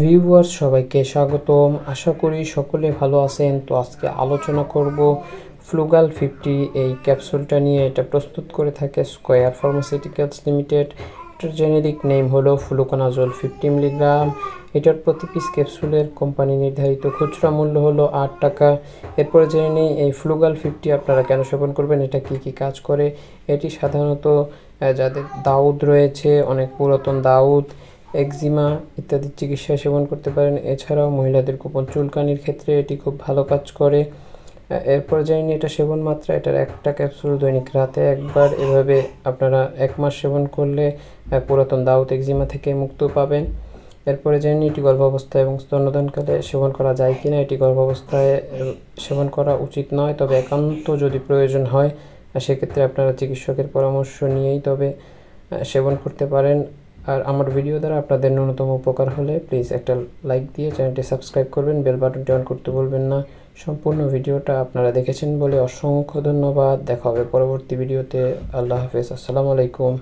Viewers সবাইকে স্বাগতম। আশা করি সকলে ভালো আছেন। তো আজকে আলোচনা করব ফ্লুগাল ফিফটি এই ক্যাপসুলটা নিয়ে। এটা প্রস্তুত করে থাকে স্কোয়ার ফার্মাসিউটিক্যালস লিমিটেড এটার জেনেরিক নেম হলো ফ্লুকোনাজল ফিফটি মিলিগ্রাম এটার প্রতি পিস ক্যাপসুলের কোম্পানি নির্ধারিত খুচরা মূল্য হলো আট টাকা। এরপরে জেনে নিই, এই ফ্লুগাল ফিফটি আপনারা কেন সেবন করবেন? এটা কি কি কাজ করে? এটি সাধারণত যাদের দাউদ রয়েছে, অনেক পুরাতন দাউদ। একজিমা ইত্যাদি চিকিৎসা সেবন করতে পারেন। এছাড়াও মহিলাদের গোপন চুলকানির ক্ষেত্রে এটি খুব ভালো কাজ করে। আহ, এরপর জানি এটা সেবন মাত্রা এটার একটা ক্যাপসুল দৈনিক রাতে একবার এভাবে আপনারা এক মাস সেবন করলে পুরাতন দাউদ একজিমা থেকে মুক্ত পাবেন। এরপরে জেনে এটি গর্ভাবস্থায় এবং স্তন্যদানকালে সেবন করা যায় কিনা এটি গর্ভাবস্থায় সেবন করা উচিত নয় তবে একান্ত যদি প্রয়োজন হয় সেক্ষেত্রে আপনারা চিকিৎসকের পরামর্শ নিয়েই তবে সেবন করতে পারেন। আর আমার ভিডিও দ্বারা আপনাদের ন্যূনতম উপকার হলে প্লিজ একটা লাইক দিয়ে চ্যানেলটি সাবস্ক্রাইব করবেন বেল বাটনটি অন করতে বলবেন না। সম্পূর্ণ ভিডিওটা আপনারা দেখেছেন বলে অসংখ্য ধন্যবাদ। দেখা হবে পরবর্তী ভিডিওতে আল্লাহ হাফেজ। আসসালামু আলাইকুম।